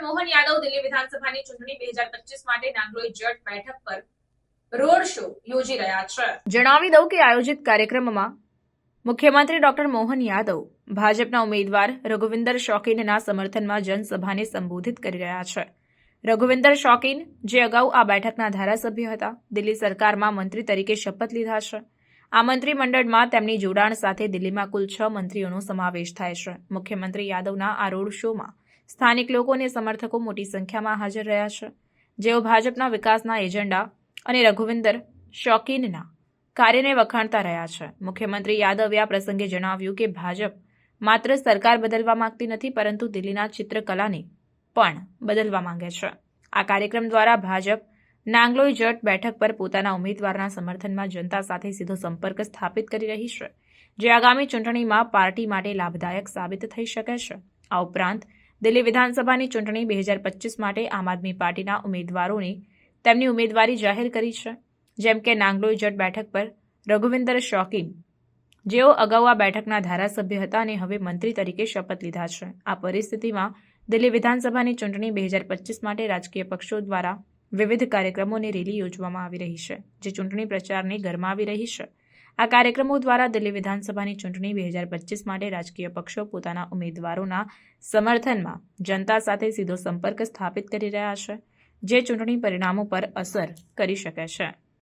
મોહન યાદવ દિલ્હી વિધાનસભાની ચૂંટણી બે હજાર પચીસ માટે નાગલોઈ જટ બેઠક પર રોડ શો યોજી રહ્યા છે. જણાવી દઉં કે આયોજિત કાર્યક્રમમાં મુખ્યમંત્રી ડોક્ટર મોહન યાદવ, ભાજપના ઉમેદવાર રઘુવિંદર શોકીનના સમર્થનમાં જનસભાને સંબોધિત કરી રહ્યા છે. રઘુવિંદર શોકીન જે અગાઉ આ બેઠકના ધારાસભ્ય હતા, દિલ્હી સરકારમાં મંત્રી તરીકે શપથ લીધા છે. આ મંત્રીમંડળમાં તેમની જોડાણ સાથે દિલ્હીમાં કુલ છ મંત્રીઓનો સમાવેશ થાય છે. મુખ્યમંત્રી યાદવના આ રોડ શોમાં સ્થાનિક લોકો અને સમર્થકો મોટી સંખ્યામાં હાજર રહ્યા છે. જેઓ ભાજપના વિકાસના એજન્ડા અને રઘુવિંદર શોકીનના કાર્યને વખાણતા રહ્યા છે. મુખ્યમંત્રી યાદવે આ પ્રસંગે જણાવ્યું કે ભાજપ માત્ર સરકાર બદલવા માંગતી નથી, પરંતુ દિલ્હીના ચિત્રકલાને પણ બદલવા માંગે છે. આ કાર્યક્રમ દ્વારા ભાજપ નાંગલોઈ જટ બેઠક પર પોતાના ઉમેદવારના સમર્થનમાં જનતા સાથે સીધો સંપર્ક સ્થાપિત કરી રહી છે, જે આગામી ચૂંટણીમાં પાર્ટી માટે લાભદાયક સાબિત થઈ શકે છે. આ ઉપરાંત, દિલ્હી વિધાનસભાની ચૂંટણી બે હજાર પચીસ માટે આમ આદમી પાર્ટીના ઉમેદવારોને તેમની ઉમેદવારી જાહેર કરી છે. જેમ કે નાંગલોઈ જટ બેઠક પર રઘુવિંદર શોકીન, જેઓ અગાઉ આ બેઠકના ધારાસભ્ય હતા અને હવે મંત્રી તરીકે શપથ લીધા છે. આ પરિસ્થિતિમાં દિલ્હી વિધાનસભાની ચૂંટણી બે હજાર પચીસ માટે રાજકીય પક્ષો દ્વારા વિવિધ કાર્યક્રમો અને રેલી યોજવામાં આવી રહી છે, જે ચૂંટણી પ્રચારને ગરમાવી રહી છે. આ કાર્યક્રમો દ્વારા દિલ્હી વિધાનસભાની ચૂંટણી બે હજાર પચીસ માટે રાજકીય પક્ષો પોતાના ઉમેદવારોના સમર્થનમાં જનતા સાથે સીધો સંપર્ક સ્થાપિત કરી રહ્યા છે, જે ચૂંટણી પરિણામો પર અસર કરી શકે છે.